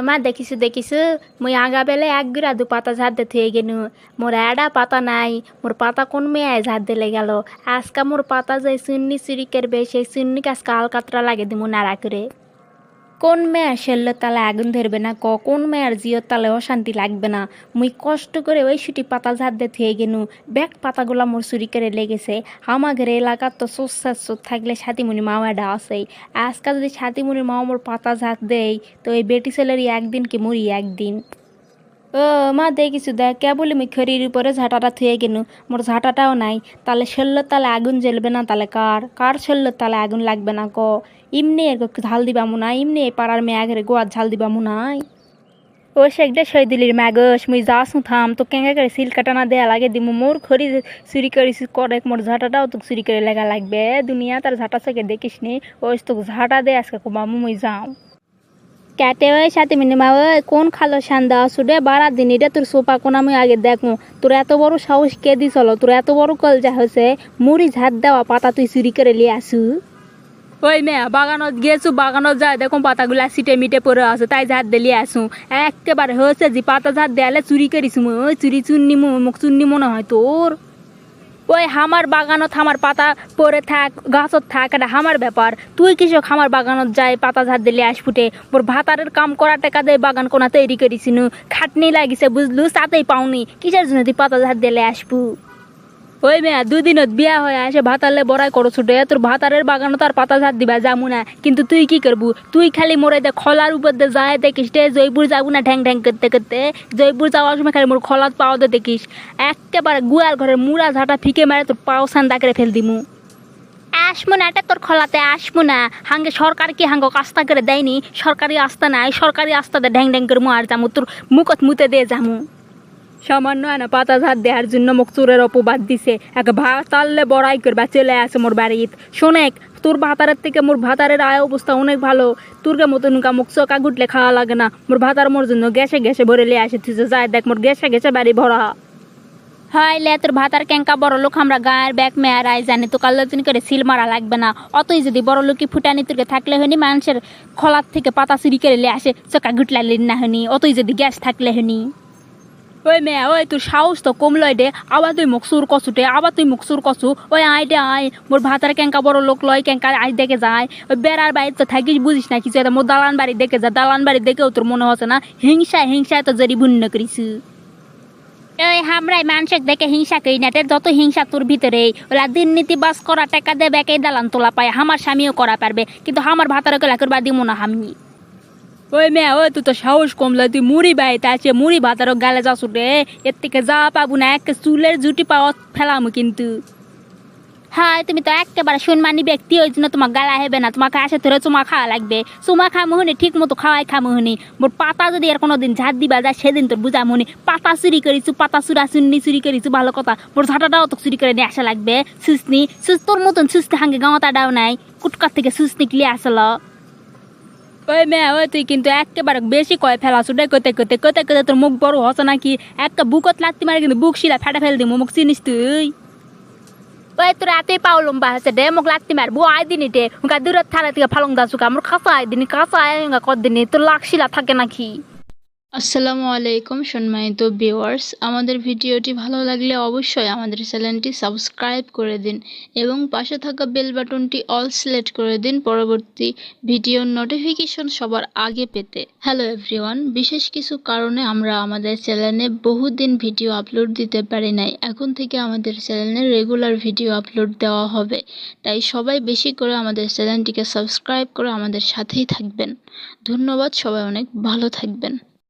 মা দেখিছো দেখিছো মুই আগা বেলে এক গুড়া দু পাতা ঝাড় দে থুয়ে গেনু মোর এডা পাতা নাই মোর পাতা কোন মেয়ে ঝাড় দিলে গেল আজকা মোর পাতা যে সুন্নি চুরি করবে সেই সুন্নি কাজকা আলকাতরা লাগে দিমু নাড়া করে কোন মেয়ার সেললে তালে আগুন ধরবে না? ক, কোন মেয়ার জিও তালে অশান্তি লাগবে না? মুই কষ্ট করে ওই সুটি পাতা ঝাড় দিয়ে থুয়ে গেনু। ব্যাগ পাতাগুলা মোর চুরি করে লেগেছে। আমাদের এলাকার তো সোর থাকলে সাতিমুনি মা এটা আছেই। আজকাল যদি সাতিমুনির মামা মোর পাতা ঝাড় দেয় তো এই বেটি ছেলেরই একদিন কি মরি একদিন? ও, মা দেখিছু দেখ কে বলি মুই খড়ির উপরে ঝাঁটাটা থুয়ে গেনু। মোর ঝাঁটাটাও নাই। তাহলে শেল্লোর তালে আগুন জ্বলবে না তাহলে কার কার শেল্লোর তালে আগুন লাগবে না ক? ইমনি এর ঝাল দিবা মু ইমনি এই পাড়ার মেয়ে ঘরে গোয়ার ঝাল দিবা মু নাই ও সেগডে সই দিলির ম্যাগস মুই যাসু থাম তো কেঙ্গা করে সিল কাটানা দেয়া লাগে দিমু মোর খড়ি চুরি করিস করে মোর ঝাঁটাটাও তো চুরি করে লাগা লাগবে। দুনিয়া তার ঝাঁটা থেকে দেখিস নি? ওই তো ঝাঁটা দে, আজকে কুমামু মুই যাও। ক্যাটে ওই সাথে মিনিমা ওই কোন খালো সান্দা আসুডে বারা দিন এটা তোর সোপা কোন আমি আগে দেখো তোর এত বড় সাহস কে দিছল? তোর এত বড় কল যা হয়েছে। মুড়ি ঝাড় দেওয়া পাতা তুই চুরি করে লিয়ে আসু। ওই মেয়া, বাগানত গেছু, বাগানত যায় দেখো পাতাগুলা সিটে মিটে পড়ে আছে, তাই ঝাড় দিলি আসু। একেবারে হয়েছে যে পাতা ঝাড় দেয়ালে চুরি করিস ওই চুরি চুন্নি মু, মুখ চুন চুন্নি মনে হয় তোর। ওই হামার বাগানত হামার পাতা পরে থাক, গাছত থাক, এটা হামার ব্যাপার। তুই কৃষক হামার বাগানত যায় পাতা ঝাড় দিলে আস ফুটে। মোর ভাতারের কাম করা টাকা দেয় বাগান কোনা তৈরি করিসিনু খাটনি লাগিছে, বুঝলু? তাতেই পাওনি। কিসের জন্য তুই পাতা ঝাড় দিলে আসবু ওই মেয়া, দুদিনত বিয়া হয়ে আসে ভাতারলে বড়াই করো ছুটে তোর ভাতারের বাগানো তার পাতা ঝাড় দিবা যামু না। কিন্তু তুই কি করবু? তুই খালি মোরে দে খলার উপর দিয়ে যায় দেখিস রে, জয়পুর যাব না ঠ্যাং ঠ্যাং করতে করতে। জয়পুর যাওয়ার সময় খালি মোর খলাত পাও দে দেখিস। একেবারে গুয়ার ঘরের মুড়া ঝাঁটা ফিকে মারে তোর পাও সান্দা করে ফেল দিমু। আসমু না, এটা তোর খলাতে আসমু না। হাঙ্গে সরকার কি হাঙ্গ আস্তা করে দেয়নি? সরকারি আস্তা নাই, সরকারি আস্তাতে ঢ্যাং ঢ্যাং করে মার যামু, তোর মুখত মুতে দিয়ে যামু। সামান্য না পাতা ঝাড় দেওয়ার জন্য মুখ চোরের অপবাদ দিছে। এক ভাত তাললে বড়াই করবা, চলে আসে মোর বাড়িত। শোনেক তোর ভাতারের থেকে মোর ভাতারের আয় অবস্থা অনেক ভালো। তোরকে মতো নুকা মুখ চকা গুটলে খাওয়া লাগে না। মোর ভাতার মোর জন্য গ্যাসে গ্যাসে ভরে লিয়ে আসে, তুই যায় দেখ মোর গ্যাসে গ্যাসে বাড়ি ভরা। হাই লে, তোর ভাতার ক্যাঙ্কা বড় লোক, আমরা গায়ের ব্যাগ মেয়ার আয় জানি তো কাল দিন করে সিল মারা লাগবে না। অতই যদি বড় লোকই ফুটানি তোরকে থাকলে হনি মানুষের খলার থেকে পাতা চুরি করে লিয়ে আসে, চকা গুটলা লিন না হনি অতই যদি গ্যাস থাকলে হনি ওই মেয়া, ওই তোর সাহস তো কমলয় দে। আবার তুই মুখ সুর কসুটে আবার তুই মুখ সুর কসু ওই আয় দে, আয়। মোর ভাতার ক্যাঙ্কা বড় লোক লয় ক্যাঙ্কা আয় দেখে যায়। ওই বেড়ার বাড়িতে তো থাকিস, বুঝিস না কিছু। মোর দালান বাড়ি দেখে যা, দালান বাড়ি দেখেও তোর মনে হচ্ছে না। হিংসায় হিংসায় তো জরি বুন্ন করিস এই হামরাই মানুষের দেখে হিংসা করি না যত হিংসা তোর ভিতরে ওলা দুর্নীতি বাস করা টাকা দেবে, একেই দালান তোলা পায়। আমার স্বামীও করা পারবে, কিন্তু আমার ভাতার কেলা করবা দিমু না আমি। ওই মেয়ে, ওই তুই তো সাহস কমলে তুই মুড়ি বাইতে আছে মুড়ি ভাতারও গালে যাস রে। এর থেকে যা পাবো না, এক চুলের জুটি পাওয়া ফেলাম কিন্তু। হ্যাঁ তুমি তো একেবারে সম্মানী ব্যক্তি, ওই জন্য তোমার গালা হেবে না, তোমাকে আসে ধরে চুমা খাওয়া লাগবে। চুমা খা মোহনি ঠিক মতো খাওয়াই খা মোহনি মোর পাতা যদি আর কোনো দিন ঝাড় দিবা যায়, সেদিন তোর বুঝা মোহনি পাতা চুরি করিছু, পাতা চুরা চুন্নি চুরি করিছু, ভালো কথা। মোর ঝাঁটাটাও তো চুরি করে নিয়ে আসা লাগবে। সুসনি, সুস, তোর মতন সুস্তি হাঙ্গে গাঁওতাটাও নাই। কুটকার থেকে সুসনি ক্লিয়ে আসলো। ওই মেয়ে, ওই তুই কিন্তু একেবারে বেশি কয় ফেলা সুডে কতে করতে করতে করতে তোর মুখ বড় হস নাকি? একটা বুকত লাগতে মারে কিন্তু বুক শিলা ফেটা ফেল দিমু, মুখ চিনিস তুই? ওই তোর এতই পাও লম্বা আছে দে মোক লাগতে মারবো আই দিনি দে। উনকা দূরের থালা থেকে ফালং দাসুকা, আমার খাসা আই দিনি, খাসা আই কত দিনি, তোর লাগশিলা থাকে নাকি? আসসালামু আলাইকুম সম্মানিত ভিউয়ার্স আমাদের ভিডিওটি ভালো লাগলে অবশ্যই আমাদের চ্যানেলটি সাবস্ক্রাইব করে দিন এবং পাশে থাকা বেল বাটনটি অল সিলেক্ট করে দিন পরবর্তী ভিডিওর নোটিফিকেশন সবার আগে পেতে। হ্যালো এভরিওয়ান বিশেষ কিছু কারণে আমরা আমাদের চ্যানেলে বহুদিন ভিডিও আপলোড দিতে পারি নাই। এখন থেকে আমাদের চ্যানেলে রেগুলার ভিডিও আপলোড দেওয়া হবে। তাই সবাই বেশি করে আমাদের চ্যানেলটিকে সাবস্ক্রাইব করে আমাদের সাথেই থাকবেন। ধন্যবাদ, সবাই অনেক ভালো থাকবেন।